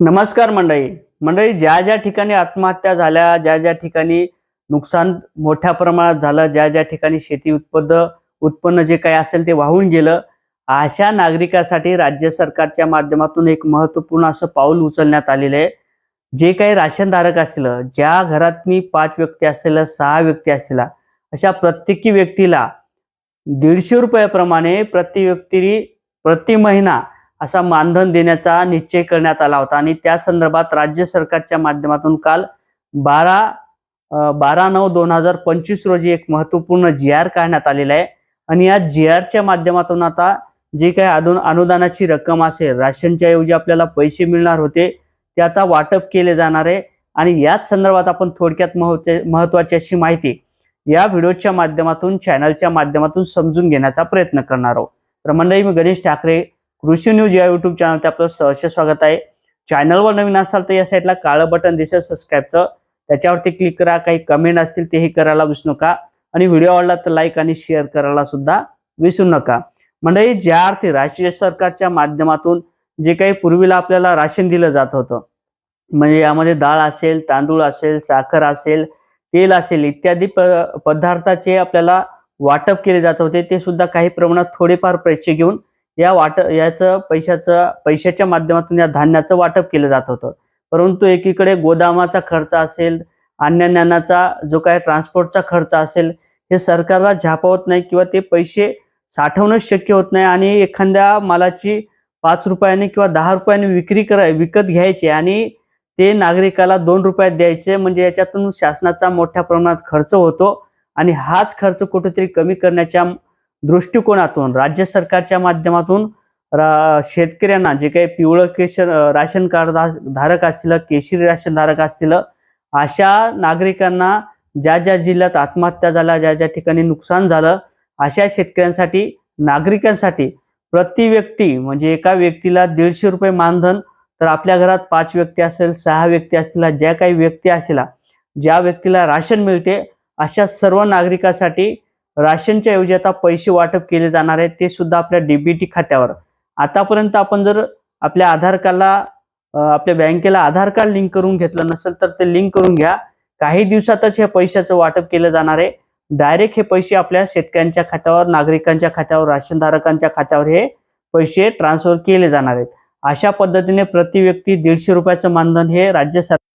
नमस्कार मंडळी. मंडळी ज्या ज्या ठिकाणी आत्महत्या झाल्या ज्या ज्या ठिकाणी नुकसान मोठ्या प्रमाणात झालं ज्या ज्या ठिकाणी शेती उत्पन्न उत्पन्न जे काही असेल ते वाहून गेलं अशा नागरिकासाठी राज्य सरकारच्या माध्यमातून एक महत्त्वपूर्ण असं पाऊल उचलण्यात आलेलं आहे. जे काही राशनधारक असतील ज्या घरातनी पाच व्यक्ती असतील सहा व्यक्ती असतील अशा प्रत्येकी व्यक्तीला दीडशे रुपयाप्रमाणे प्रति व्यक्ती प्रति महिना असा मानधन देण्याचा निश्चय करण्यात आला होता. आणि त्या संदर्भात राज्य सरकारच्या माध्यमातून काल बारा बारा नऊ दोन हजार पंचवीस रोजी एक महत्त्वपूर्ण जी आर काढण्यात आलेला आहे. आणि या जी आरच्या माध्यमातून आता जे काही अनु अनुदानाची रक्कम असेल राशनच्या ऐवजी आपल्याला पैसे मिळणार होते ते आता वाटप केले जाणार आहे. आणि याच संदर्भात आपण थोडक्यात महत्वाची अशी माहिती या व्हिडिओच्या माध्यमातून चॅनलच्या माध्यमातून समजून घेण्याचा प्रयत्न करणार आहोत. तर मंडळी मी गणेश ठाकरे कृषी न्यूज या युट्यूब चॅनलवर आपलं सहर्ष स्वागत आहे. चॅनलवर नवीन असाल तर या साईडला काळं बटन दिसेल सबस्क्राईबचं त्याच्यावरती क्लिक करा काही कमेंट असतील तेही करायला विसरू नका. आणि व्हिडिओ आवडला तर लाईक आणि शेअर करायला सुद्धा विसरू नका. मंडळी ज्या अर्थी राष्ट्रीय सरकारच्या माध्यमातून जे काही पूर्वीला आपल्याला राशन दिलं जात होतं म्हणजे यामध्ये डाळ असेल तांदूळ असेल साखर असेल तेल असेल इत्यादी प पदार्थाचे आपल्याला वाटप केले जात होते. ते सुद्धा काही प्रमाणात थोडेफार पैसे घेऊन या वाट याचं पैशाचं पैशाच्या माध्यमातून या धान्याचं वाटप केलं जात होतं. परंतु एकीकडे गोदामाचा खर्च असेल अन्नज्ञानाचा जो काय ट्रान्सपोर्टचा खर्च असेल हे सरकारला झापावत नाही किंवा ते पैसे साठवणं शक्य होत नाही आणि एखाद्या मालाची पाच रुपयाने किंवा दहा रुपयाने विक्री कराय विकत घ्यायची आणि ते नागरिकाला दोन रुपयात द्यायचे म्हणजे याच्यातून शासनाचा मोठ्या प्रमाणात खर्च होतो आणि हाच खर्च कुठेतरी कमी करण्याच्या दृष्टिकोनातून राज्य सरकारच्या माध्यमातून रा- शेतकऱ्यांना जे काही पिवळं केशर राशन कार्ड धारक असतील केशरी राशन धारक असतील अशा नागरिकांना ज्या ज्या जिल्ह्यात आत्महत्या झाल्या ज्या ज्या ठिकाणी नुकसान झालं अशा शेतकऱ्यांसाठी नागरिकांसाठी प्रति व्यक्ती म्हणजे एका व्यक्तीला दीडशे रुपये मानधन तर आपल्या घरात पाच व्यक्ती असेल सहा व्यक्ती असतील ज्या काही व्यक्ती असेल ज्या व्यक्तीला राशन मिळते अशा सर्व नागरिकांसाठी राशनच्या ऐवजी आता पैसे वाटप केले जाणार आहेत ते सुद्धा आपल्या डीबीटी खात्यावर. आतापर्यंत आपण जर आपल्या आधार कार्डला आपल्या बँकेला आधार कार्ड लिंक करून घेतलं नसेल तर ते लिंक करून घ्या. काही दिवसातच हे पैशाचं वाटप केलं जाणार आहे. डायरेक्ट हे पैसे आपल्या शेतकऱ्यांच्या खात्यावर नागरिकांच्या खात्यावर राशनधारकांच्या खात्यावर हे पैसे ट्रान्सफर केले जाणार आहेत. अशा पद्धतीने प्रति व्यक्ती दीडशे रुपयाचं मानधन हे राज्य सरकार